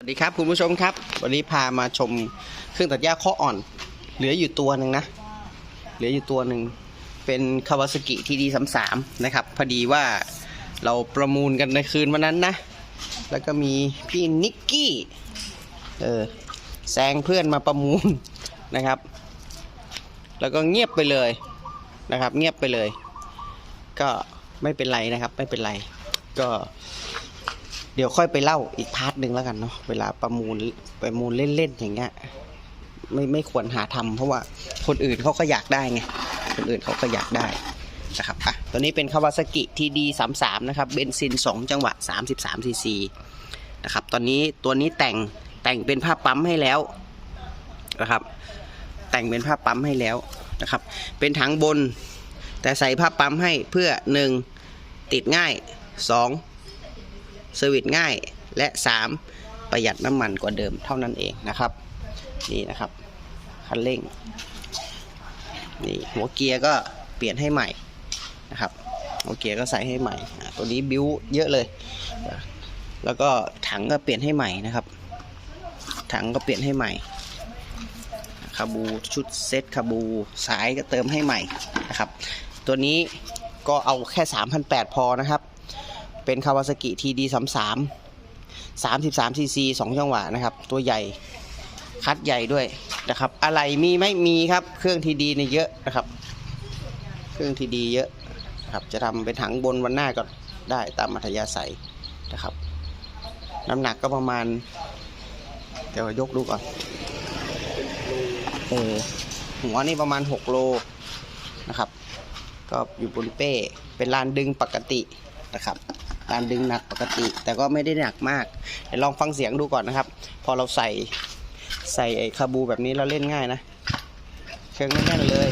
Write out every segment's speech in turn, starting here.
สวัสดีครับคุณผู้ชมครับ วันนี้พามาชมเครื่องตัดหญ้าข้ออ่อน เหลืออยู่ตัวหนึ่งนะ เหลืออยู่ตัวหนึ่งเป็นคาวาสกิทีดีสามสามนะครับ พอดีว่าเราประมูลกันในคืนวันนั้นนะ แล้วก็มีพี่นิกกี้เออแซงเพื่อนมาประมูลนะครับ แล้วก็เงียบไปเลยนะครับ เงียบไปเลย ก็ไม่เป็นไรนะครับ ไม่เป็นไร ก็ เดี๋ยวค่อยไปเล่าอีกพาร์ทหนึ่งแล้วกันเนาะเวลาประมูลประมูลเล่นๆอย่างเงี้ยไม่ไม่ควรหาทำเพราะว่าคนอื่นเขาก็อยากได้ไงคนอื่นเขาก็อยากได้นะครับอะตัวนี้เป็นคาวาซากิทีดีสามสามนะครับเบนซิน 2 จังหวะ 33ซีซีนะครับตอนนี้ตัวนี้แต่งแต่งเป็นผ้าปั๊มให้แล้วนะครับ แต่งเป็นผ้าปั๊มให้แล้วนะครับ เป็นถังบน แต่ใส่ผ้าปั๊มให้เพื่อ 1. ติดง่าย 2. เซอร์วิสง่าย และ 3. ประหยัดน้ำมันกว่าเดิมเท่านั้นเองนะครับ นี่นะครับ คันเร่ง นี่หัวเกียร์ก็เปลี่ยนให้ใหม่นะครับ หัวเกียร์ก็ใส่ให้ใหม่ ตัวนี้บิ้วเยอะเลย แล้วก็ถังก็เปลี่ยนให้ใหม่นะครับ ถังก็เปลี่ยนให้ใหม่คาบูชุดเซ็ตคาบูสายก็เติมให้ใหม่นะครับ ตัวนี้ก็เอาแค่ 3,800 พอนะครับ เป็นคาวาซากิทีดีสามสามสามสิบสามซีซีสองจังหวะนะครับ ตัวใหญ่คัดใหญ่ด้วยนะครับ อะไรมีไม่มีครับ เครื่องทีดีเนี่ยเยอะนะครับ เครื่องทีดีเยอะครับ จะทำเป็นถังบนวันหน้าก็ได้ตามมัธยาศัยนะครับ น้ำหนักก็ประมาณ เดี๋ยวยกดูก่อนเออหัวนี่ประมาณ 6 โลนะครับ ก็อยู่บนเป้ เป็นลานดึงปกติ นะครับลานดึงหนักปกติ แต่ก็ไม่ได้หนักมากเดี๋ยวลองฟังเสียงดูก่อนนะครับ พอเราใส่ใส่ไอ้คาบูแบบนี้เราเล่นง่ายนะเชิงแน่นเลย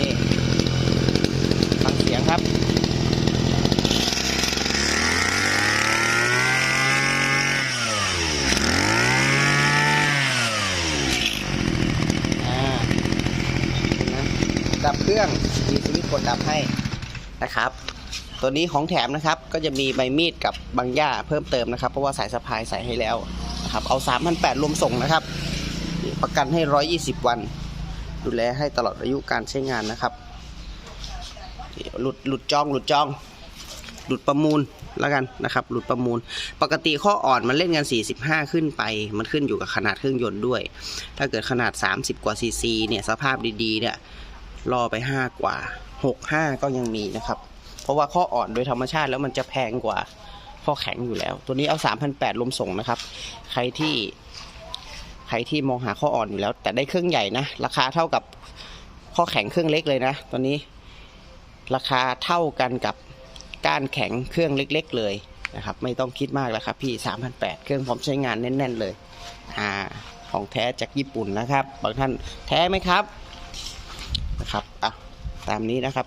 นี่ฟังเสียงครับดับเครื่องมีสวิตช์กดดับให้นะครับ ตัวนี้ของแถมนะครับก็จะมีใบมีดกับบางหญ้าเพิ่มเติมนะครับ เพราะว่าสายสะพายใส่ให้แล้วนะครับเอา 3,800รวมส่งนะครับ ประกันให้ 120 วัน ดูแลให้ตลอดอายุการใช้งานนะครับหลุดหลุดจองหลุดจอง หลุดประมูลแล้วกันนะครับ หลุดประมูล ปกติข้ออ่อนมันเล่นกัน 45 ขึ้นไป มันขึ้นอยู่กับขนาดเครื่องยนต์ด้วย ถ้าเกิดขนาด 30 กว่าซีซีเนี่ยสภาพดีๆเนี่ยรอไป 5 กว่า 65 ก็ยังมีนะครับ ราะว่าข้ออ่อนโดยธรรมชาติแล้วมันจะแพงกว่าข้อแข็งอยู่แล้ว ตัวนี้เอา 3,800ลมส่งนะครับ ใครที่ใครที่มองหาข้ออ่อนอยู่แล้ว แต่ได้เครื่องใหญ่นะ ราคาเท่ากับข้อแข็งเครื่องเล็กเลยนะตัวนี้ราคาเท่ากันกับก้านแข็งเครื่องเล็ก ๆ เลยนะครับ ไม่ต้องคิดมากแล้วครับพี่ 3,800 เครื่องพร้อมใช้งานแน่น ๆ เลยอ่าของแท้จากญี่ปุ่นนะครับ บางท่านแท้ไหมครับนะครับอะตามนี้นะครับ